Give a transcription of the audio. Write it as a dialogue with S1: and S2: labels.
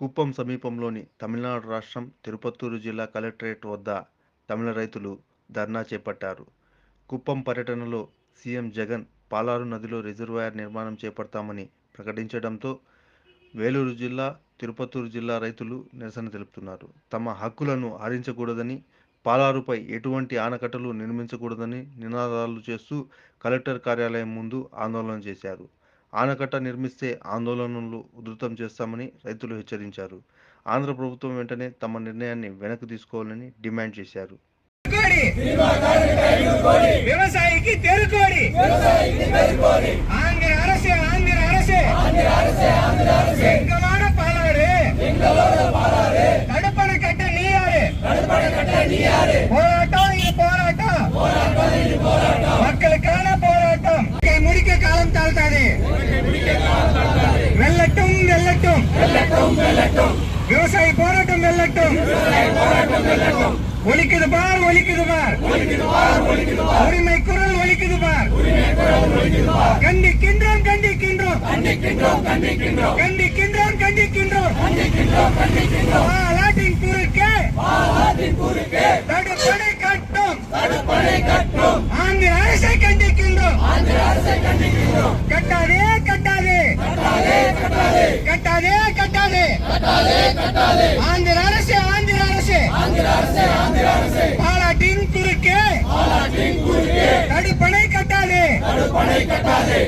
S1: కుప్పం సమీపంలోని తమిళనాడు రాష్ట్రం తిరుపత్తూరు జిల్లా కలెక్టరేట్ వద్ద తమిళ రైతులు ధర్నా చేపట్టారు కుప్పం పర్యటనలో సీఎం జగన్ పాలారు నదిలో రిజర్వాయర్ నిర్మాణం చేపడతామని ప్రకటించడంతో వేలూరు జిల్లా తిరుపత్తూరు జిల్లా రైతులు నిరసన తెలుపుతున్నారు తమ హక్కులను హరించకూడదని పాలారుపై ఎటువంటి ఆనకట్టలు నిర్మించకూడదని నినాదాలు చేస్తూ కలెక్టర్ కార్యాలయం ముందు ఆందోళన చేశారు ఆనకట్ట నిర్మిస్తే ఆందోళనలు ఉధృతం చేస్తామని రైతులు హెచ్చరించారు ఆంధ్ర ప్రభుత్వం వెంటనే తమ నిర్ణయాన్ని వెనక్కి తీసుకోవాలని డిమాండ్ చేశారు
S2: వ్యవసాయికి தாழ்த்தாதே வெல்லட்டும் வெல்லட்டும் விவசாய போராட்டம் வெல்லட்டும் ஒலிக்குது பார் ஒலிக்குது பார் உரிமை குரல் ஒலிக்குது பார் கண்டி கண்டி கண்டி கண்டிக்கின்றோம் கண்டி கண்டிக்கின்றோம் கண்டி கண்டிக்கின்றோம் கட்டாதே கட்டாதே கட்டாதே கட்டாதே கட்டாதே ஆந்திர அரசு ஆந்திர அரசு பாலாட்டின் குறுக்கே தடுப்பணை கட்டாதே